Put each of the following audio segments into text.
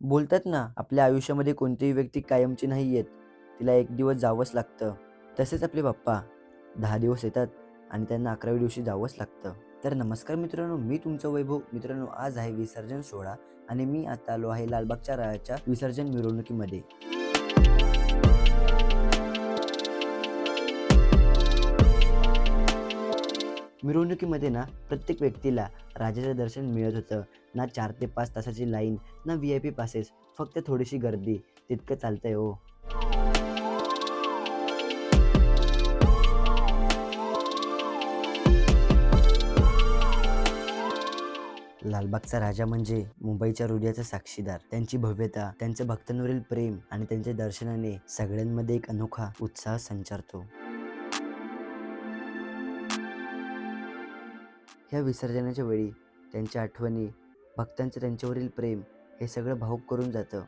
बोलतात ना आपल्या आयुष्यामध्ये कोणतीही व्यक्ती कायमची नाही येत तिला एक दिवस जावंच लागतं. तसेच आपले बाप्पा दहा दिवस येतात आणि त्यांना अकराव्या दिवशी जावंच लागतं. तर नमस्कार मित्रांनो मी तुमचं वैभव. मित्रांनो आज आहे विसर्जन सोहळा आणि मी आता आलो आहे लालबागच्या रायाच्या विसर्जन मिरवणुकीमध्ये. मिरवणुकीमध्ये ना प्रत्येक व्यक्तीला राजाचं दर्शन मिळत होतं. ना चार ते पाच तासाची लाईन ना व्ही आय पी पासेस फक्त थोडीशी गर्दी. तितकं चालतंय हो. लालबागचा राजा म्हणजे मुंबईच्या हृदयाचा साक्षीदार. त्यांची भव्यता त्यांच्या भक्तांवरील प्रेम आणि त्यांच्या दर्शनाने सगळ्यांमध्ये एक अनोखा उत्साह संचारतो. ह्या विसर्जनाच्या वेळी त्यांच्या आठवणी भक्तांचं त्यांच्यावरील प्रेम हे सगळं भाऊक करून जातं.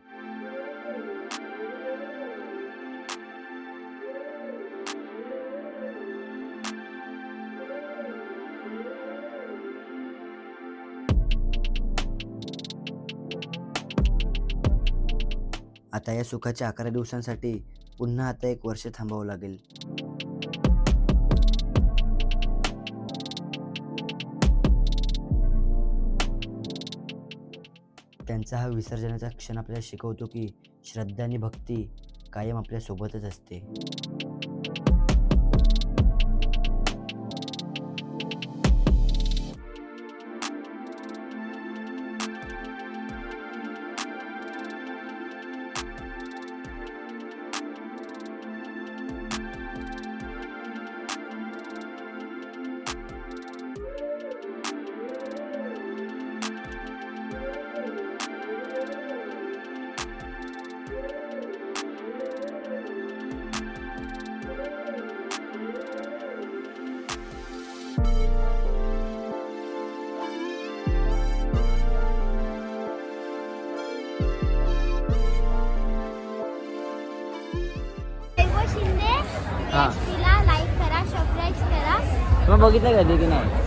आता या सुखाच्या अकरा दिवसांसाठी पुन्हा आता एक वर्ष थांबावं लागेल. त्यांचा हा विसर्जनाचा क्षण आपल्याला शिकवतो की श्रद्धा आणि भक्ती कायम आपल्यासोबतच असते. शिंदे हा. तिला लाईक करा सबस्क्राईब करा मग बघितलं कधी की नाही